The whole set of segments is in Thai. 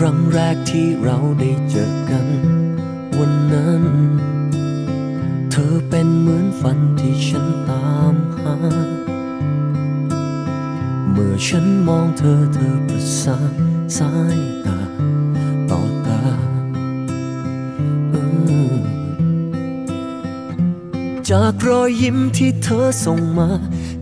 ครั้งแรกที่เราได้เจอกัน วันนั้น เธอเป็นเหมือนฝันที่ฉันตามหา เมื่อฉันมองเธอเธอประสานสายตาต่อตาออจากรอยยิ้มที่เธอส่งมา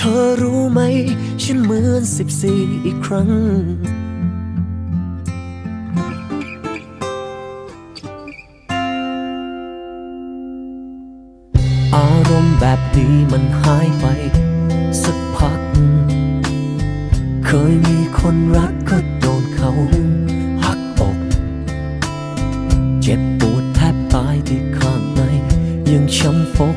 เธอรู้ไหม ฉันเหมือนสิบสี่อีกครั้ง อารมณ์แบบนี้มันหายไป สักพัก เคยมีคนรักก็โดนเขาหักอก เจ็บปวดแทบตายที่ข้างใน ยังช้ำฟก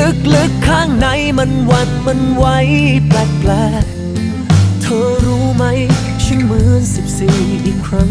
ลึกๆข้างในมันหวันมันไหวแปลกๆ เธอรู้ไหม ฉันเหมือนสิบสี่อีกครั้ง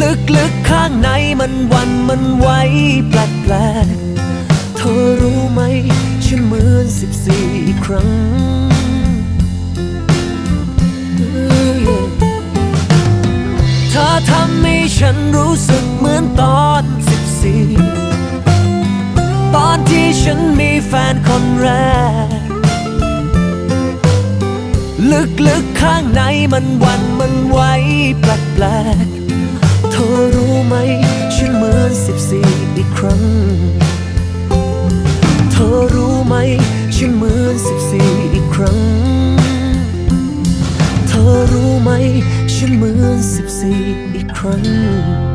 ลึกๆข้างในมันวันมันไหวแปลกๆเธอรู้ไหมฉันเหมือนสิบสี่อีกครั้ง เธอทำให้ฉันรู้สึกเหมือนตอนสิบสี่ตอนที่ฉันมีแฟนคนแรก ลึกๆข้างในมันวันมันไหวแปลกๆ อรู้ไหม ฉันเหมือนสิบสี่อีกครั้ง เธอรู้ไหม ฉันเหมือนสิบสี่อีกครั้ง เธอรู้ไหม ฉันเหมือนสิบสี่อีกครั้ง